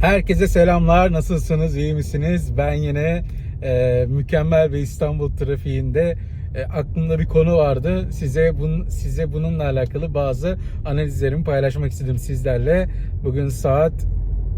Herkese selamlar. Nasılsınız? İyi misiniz? Ben yine e, mükemmel bir İstanbul trafiğinde e, aklımda bir konu vardı. Size bun, size bununla alakalı bazı analizlerimi paylaşmak istedim sizlerle. Bugün saat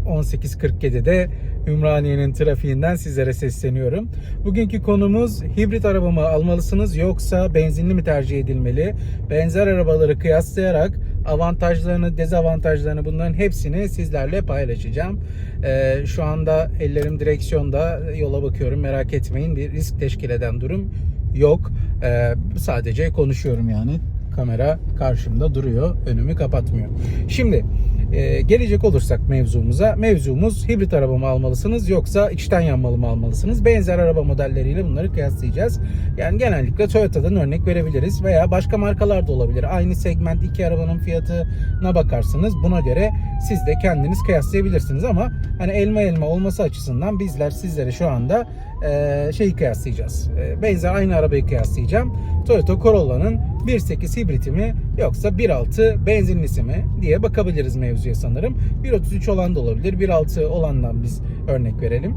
18.47'de Ümraniye'nin trafiğinden sizlere sesleniyorum. Bugünkü konumuz hibrit araba mı almalısınız yoksa benzinli mi tercih edilmeli? Benzer arabaları kıyaslayarak avantajlarını, dezavantajlarını bunların hepsini sizlerle paylaşacağım. Ee, şu anda ellerim direksiyonda yola bakıyorum merak etmeyin bir risk teşkil eden durum yok. Ee, sadece konuşuyorum yani kamera karşımda duruyor önümü kapatmıyor. Şimdi e, gelecek olursak mevzumuza mevzumuz hibrit araba mı almalısınız yoksa içten yanmalı mı almalısınız? Benzer araba modelleriyle bunları kıyaslayacağız. Yani genellikle Toyota'dan örnek verebiliriz veya başka markalar da olabilir. Aynı segment iki arabanın fiyatına bakarsınız. Buna göre siz de kendiniz kıyaslayabilirsiniz ama hani elma elma olması açısından bizler sizlere şu anda e, şeyi kıyaslayacağız. E, benzer aynı arabayı kıyaslayacağım. Toyota Corolla'nın 1.8 hibriti mi yoksa 1.6 benzinlisi mi diye bakabiliriz mevzuya sanırım. 1.33 olan da olabilir. 1.6 olandan biz örnek verelim.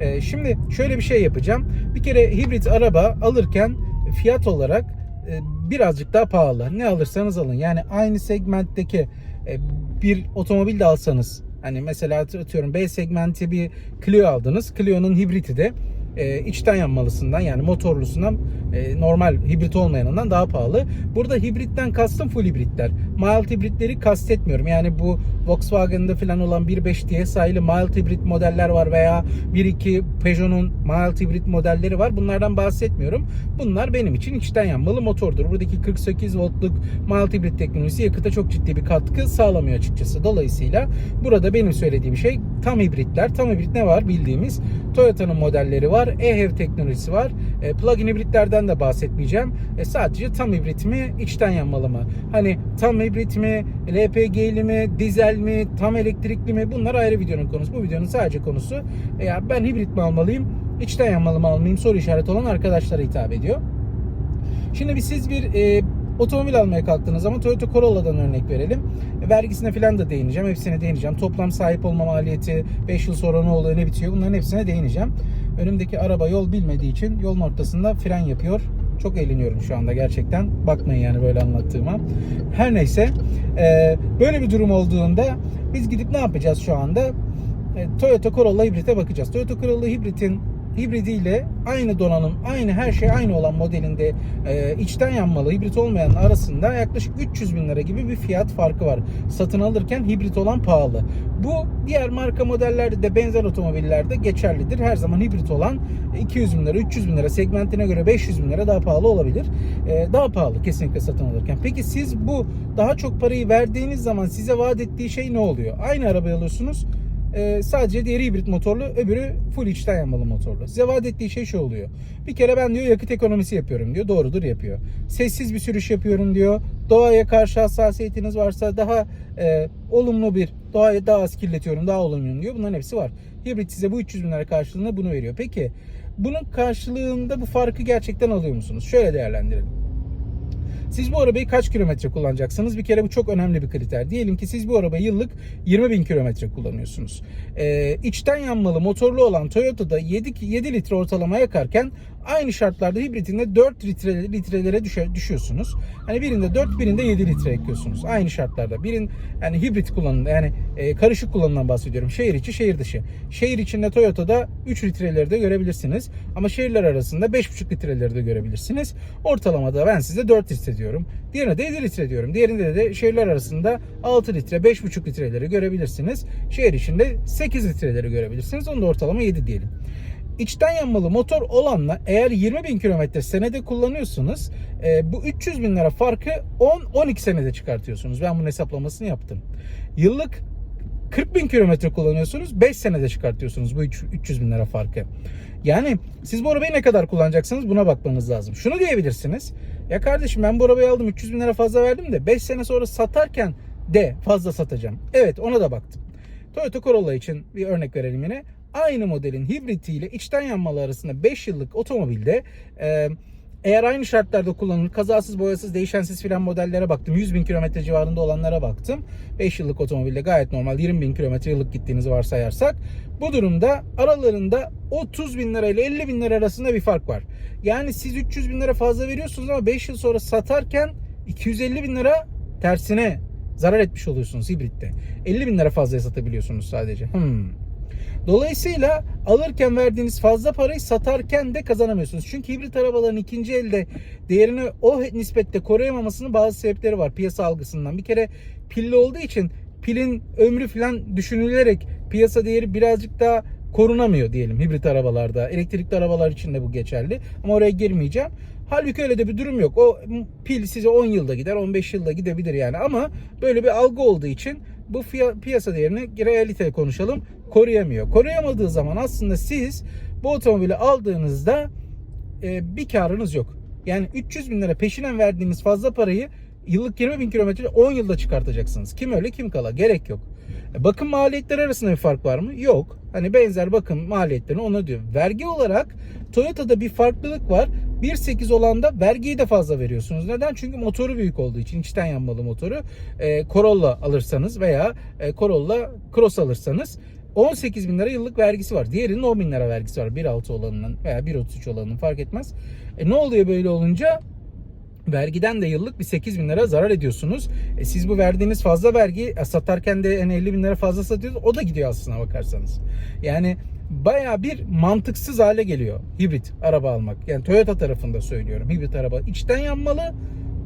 E, şimdi şöyle bir şey yapacağım. Bir kere hibrit araba alırken fiyat olarak e, birazcık daha pahalı. Ne alırsanız alın. Yani aynı segmentteki e, bir otomobil de alsanız hani mesela atıyorum B segmenti bir Clio aldınız. Clio'nun hibriti de e, içten yanmalısından yani motorlusundan e, normal hibrit olmayanından daha pahalı. Burada hibritten kastım full hibritler. Mild hibritleri kastetmiyorum. Yani bu Volkswagen'da falan olan 1.5 diye sayılı mild hibrit modeller var veya 1.2 Peugeot'un mild hibrit modelleri var. Bunlardan bahsetmiyorum. Bunlar benim için içten yanmalı motordur. Buradaki 48 voltluk mild hibrit teknolojisi yakıta çok ciddi bir katkı sağlamıyor açıkçası. Dolayısıyla burada benim söylediğim şey tam hibritler. Tam hibrit ne var bildiğimiz Toyota'nın modelleri var. eHev teknolojisi var. E, plug-in hibritlerden de bahsetmeyeceğim. E, sadece tam hibrit mi, içten yanmalı mı? Hani tam hibrit mi, LPG'li mi, dizel mi, tam elektrikli mi? Bunlar ayrı videonun konusu. Bu videonun sadece konusu e, ya ben hibrit mi almalıyım, içten yanmalı mı almalıyım soru işareti olan arkadaşlara hitap ediyor. Şimdi biz siz bir e, otomobil almaya kalktığınız zaman Toyota Corolla'dan örnek verelim. Vergisine falan da değineceğim. Hepsine değineceğim. Toplam sahip olma maliyeti, 5 yıl sonra ne oluyor, ne bitiyor bunların hepsine değineceğim. Önümdeki araba yol bilmediği için yolun ortasında fren yapıyor. Çok eğleniyorum şu anda gerçekten. Bakmayın yani böyle anlattığıma. Her neyse e, böyle bir durum olduğunda biz gidip ne yapacağız şu anda? E, Toyota Corolla hibrite bakacağız. Toyota Corolla hibritin hibridiyle aynı donanım, aynı her şey aynı olan modelinde e, içten yanmalı hibrit olmayan arasında yaklaşık 300 bin lira gibi bir fiyat farkı var. Satın alırken hibrit olan pahalı. Bu diğer marka modellerde de benzer otomobillerde geçerlidir. Her zaman hibrit olan 200 bin lira, 300 bin lira segmentine göre 500 bin lira daha pahalı olabilir. E, daha pahalı kesinlikle satın alırken. Peki siz bu daha çok parayı verdiğiniz zaman size vaat ettiği şey ne oluyor? Aynı arabayı alıyorsunuz. Ee, sadece diğeri hibrit motorlu, öbürü full içten yanmalı motorlu. Size vaat ettiği şey şu oluyor. Bir kere ben diyor yakıt ekonomisi yapıyorum diyor. Doğrudur yapıyor. Sessiz bir sürüş yapıyorum diyor. Doğaya karşı hassasiyetiniz varsa daha e, olumlu bir, doğayı daha az kirletiyorum, daha olumluyum diyor. Bunların hepsi var. Hibrit size bu 300 bin lira karşılığında bunu veriyor. Peki bunun karşılığında bu farkı gerçekten alıyor musunuz? Şöyle değerlendirelim. Siz bu arabayı kaç kilometre kullanacaksınız? Bir kere bu çok önemli bir kriter. Diyelim ki siz bu arabayı yıllık 20 bin kilometre kullanıyorsunuz. Ee, içten yanmalı motorlu olan Toyota'da 7, 7 litre ortalama yakarken aynı şartlarda hibritinde 4 litre, litrelere düşe, düşüyorsunuz. Hani birinde 4 birinde 7 litre ekliyorsunuz. Aynı şartlarda. Birin yani hibrit kullanımda yani e, karışık kullanımdan bahsediyorum. Şehir içi şehir dışı. Şehir içinde Toyota'da 3 litreleri de görebilirsiniz. Ama şehirler arasında 5,5 litreleri de görebilirsiniz. Ortalamada ben size 4 litre diyorum. Diğerine de 7 litre diyorum. Diğerinde de şehirler arasında 6 litre, 5,5 litreleri görebilirsiniz. Şehir içinde 8 litreleri görebilirsiniz. Onu da ortalama 7 diyelim. İçten yanmalı motor olanla eğer 20 bin kilometre senede kullanıyorsunuz e, bu 300 bin lira farkı 10-12 senede çıkartıyorsunuz. Ben bunun hesaplamasını yaptım. Yıllık 40 bin kilometre kullanıyorsunuz 5 senede çıkartıyorsunuz bu 300 bin lira farkı. Yani siz bu arabayı ne kadar kullanacaksınız buna bakmanız lazım. Şunu diyebilirsiniz. Ya kardeşim ben bu arabayı aldım 300 bin lira fazla verdim de 5 sene sonra satarken de fazla satacağım. Evet ona da baktım. Toyota Corolla için bir örnek verelim yine. Aynı modelin hibritiyle içten yanmalı arasında 5 yıllık otomobilde e, Eğer aynı şartlarda kullanılır, kazasız, boyasız, değişensiz filan modellere baktım. 100 bin kilometre civarında olanlara baktım. 5 yıllık otomobilde gayet normal 20 bin kilometre yıllık gittiğinizi varsayarsak. Bu durumda aralarında 30 bin lira ile 50 bin lira arasında bir fark var. Yani siz 300 bin lira fazla veriyorsunuz ama 5 yıl sonra satarken 250 bin lira tersine zarar etmiş oluyorsunuz hibritte. 50 bin lira fazlaya satabiliyorsunuz sadece. Hmm. Dolayısıyla alırken verdiğiniz fazla parayı satarken de kazanamıyorsunuz. Çünkü hibrit arabaların ikinci elde değerini o nispette koruyamamasının bazı sebepleri var piyasa algısından. Bir kere pilli olduğu için pilin ömrü falan düşünülerek piyasa değeri birazcık daha korunamıyor diyelim hibrit arabalarda. Elektrikli arabalar için de bu geçerli. Ama oraya girmeyeceğim. Halbuki öyle de bir durum yok. O pil size 10 yılda gider, 15 yılda gidebilir yani. Ama böyle bir algı olduğu için bu piyasa değerini realite konuşalım koruyamıyor. Koruyamadığı zaman aslında siz bu otomobili aldığınızda e, bir karınız yok. Yani 300 bin lira peşinen verdiğiniz fazla parayı yıllık 20 bin kilometre 10 yılda çıkartacaksınız. Kim öyle kim kala gerek yok. E, bakım maliyetleri arasında bir fark var mı? Yok. Hani benzer bakım maliyetlerini ona diyor. Vergi olarak Toyota'da bir farklılık var. 1.8 olanda vergiyi de fazla veriyorsunuz. Neden? Çünkü motoru büyük olduğu için içten yanmalı motoru. E, Corolla alırsanız veya e, Corolla Cross alırsanız 18 bin lira yıllık vergisi var. Diğerinin 10 bin lira vergisi var. 1.6 olanının veya 1.33 olanının fark etmez. E, ne oluyor böyle olunca? Vergiden de yıllık bir 8 bin lira zarar ediyorsunuz. E, siz bu verdiğiniz fazla vergi e, satarken de yani 50 bin lira fazla satıyorsunuz. O da gidiyor aslına bakarsanız. Yani baya bir mantıksız hale geliyor hibrit araba almak. Yani Toyota tarafında söylüyorum hibrit araba. içten yanmalı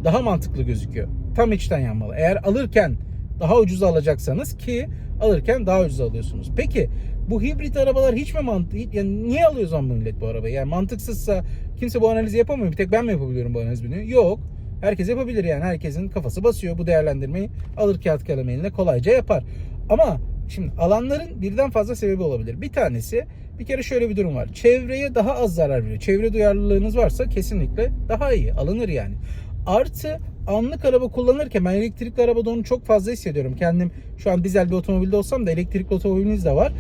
daha mantıklı gözüküyor. Tam içten yanmalı. Eğer alırken daha ucuz alacaksanız ki alırken daha ucuz alıyorsunuz. Peki bu hibrit arabalar hiç mi mantık? Yani niye alıyor zaman millet bu arabayı? Yani mantıksızsa kimse bu analizi yapamıyor. Bir tek ben mi yapabiliyorum bu analizi? Yok. Herkes yapabilir yani. Herkesin kafası basıyor bu değerlendirmeyi. Alır kağıt kalem eline kolayca yapar. Ama şimdi alanların birden fazla sebebi olabilir. Bir tanesi bir kere şöyle bir durum var. Çevreye daha az zarar veriyor. Çevre duyarlılığınız varsa kesinlikle daha iyi. Alınır yani. Artı anlık araba kullanırken ben elektrikli arabada onu çok fazla hissediyorum. Kendim şu an dizel bir otomobilde olsam da elektrikli otomobiliniz de var.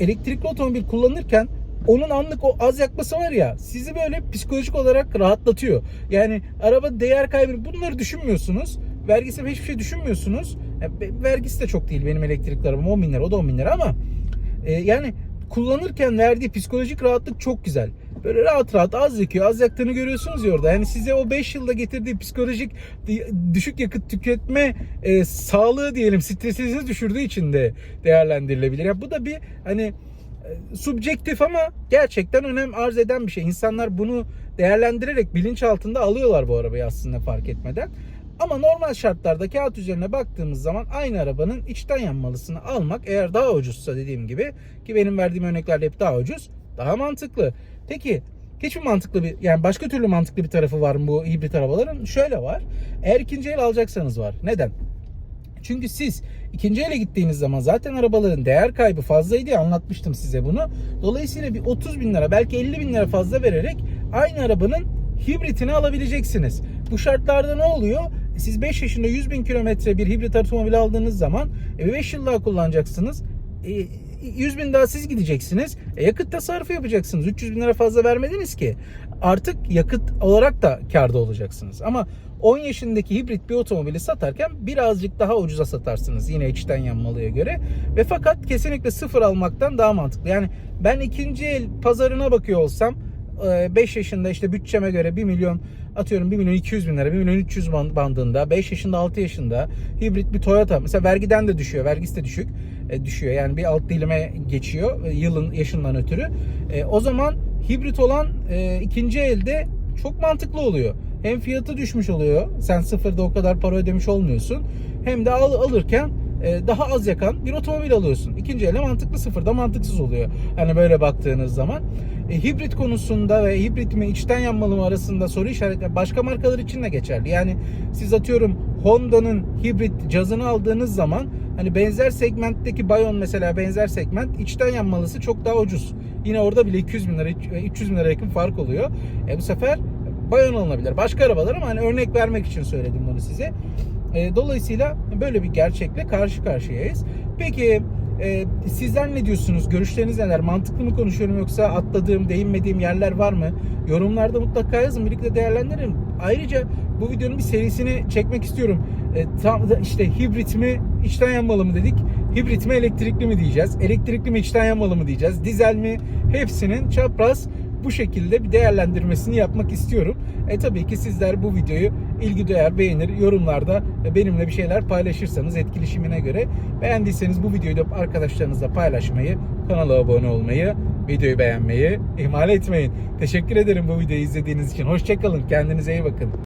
Elektrikli otomobil kullanırken onun anlık o az yakması var ya sizi böyle psikolojik olarak rahatlatıyor. Yani araba değer kaybı bunları düşünmüyorsunuz. Vergisi hiçbir şey düşünmüyorsunuz. Ya, be- vergisi de çok değil benim elektrikli arabam 10 bin lira o da 10 bin lira ama e, yani kullanırken verdiği psikolojik rahatlık çok güzel. Böyle rahat rahat az yakıyor. Az yaktığını görüyorsunuz ya orada. Yani size o 5 yılda getirdiği psikolojik düşük yakıt tüketme e, sağlığı diyelim stresinizi düşürdüğü için de değerlendirilebilir. Ya bu da bir hani e, subjektif ama gerçekten önem arz eden bir şey. İnsanlar bunu değerlendirerek bilinç altında alıyorlar bu arabayı aslında fark etmeden. Ama normal şartlarda kağıt üzerine baktığımız zaman aynı arabanın içten yanmalısını almak eğer daha ucuzsa dediğim gibi ki benim verdiğim örneklerle hep daha ucuz daha mantıklı. Peki hiç mi mantıklı bir yani başka türlü mantıklı bir tarafı var mı bu hibrit arabaların? Şöyle var. Eğer ikinci el alacaksanız var. Neden? Çünkü siz ikinci ele gittiğiniz zaman zaten arabaların değer kaybı fazlaydı ya anlatmıştım size bunu. Dolayısıyla bir 30 bin lira belki 50 bin lira fazla vererek aynı arabanın hibritini alabileceksiniz. Bu şartlarda ne oluyor? Siz 5 yaşında 100 bin kilometre bir hibrit otomobil aldığınız zaman 5 yıl daha kullanacaksınız. E, 100 bin daha siz gideceksiniz. E, yakıt tasarrufu yapacaksınız. 300 bin lira fazla vermediniz ki. Artık yakıt olarak da karda olacaksınız. Ama 10 yaşındaki hibrit bir otomobili satarken birazcık daha ucuza satarsınız yine içten yanmalıya göre. Ve fakat kesinlikle sıfır almaktan daha mantıklı. Yani ben ikinci el pazarına bakıyor olsam 5 yaşında işte bütçeme göre 1 milyon atıyorum 1 milyon 200 bin lira 1 milyon 300 bandında 5 yaşında 6 yaşında hibrit bir Toyota mesela vergiden de düşüyor vergisi de düşük e, düşüyor yani bir alt dilime geçiyor e, yılın yaşından ötürü e, o zaman hibrit olan e, ikinci elde çok mantıklı oluyor hem fiyatı düşmüş oluyor sen sıfırda o kadar para ödemiş olmuyorsun hem de al, alırken e, daha az yakan bir otomobil alıyorsun. İkinci ele mantıklı sıfırda mantıksız oluyor. Hani böyle baktığınız zaman. E, hibrit konusunda ve hibrit mi içten yanmalı mı arasında soru işaretleri başka markalar için de geçerli. Yani siz atıyorum Honda'nın hibrit cazını aldığınız zaman hani benzer segmentteki Bayon mesela benzer segment içten yanmalısı çok daha ucuz. Yine orada bile 200 bin lira 300 bin lira yakın fark oluyor. E bu sefer Bayon alınabilir. Başka arabalar ama hani örnek vermek için söyledim bunu size. E, dolayısıyla böyle bir gerçekle karşı karşıyayız. Peki E, sizler ne diyorsunuz? Görüşleriniz neler? Mantıklı mı konuşuyorum yoksa atladığım, değinmediğim yerler var mı? Yorumlarda mutlaka yazın. Birlikte değerlendirelim. Ayrıca bu videonun bir serisini çekmek istiyorum. E, tam işte hibrit mi, içten yanmalı mı dedik. Hibrit mi, elektrikli mi diyeceğiz. Elektrikli mi, içten yanmalı mı diyeceğiz. Dizel mi? Hepsinin çapraz bu şekilde bir değerlendirmesini yapmak istiyorum. E tabii ki sizler bu videoyu ilgi duyar, beğenir, yorumlarda benimle bir şeyler paylaşırsanız etkileşimine göre beğendiyseniz bu videoyu da arkadaşlarınızla paylaşmayı, kanala abone olmayı, videoyu beğenmeyi ihmal etmeyin. Teşekkür ederim bu videoyu izlediğiniz için. Hoşçakalın. Kendinize iyi bakın.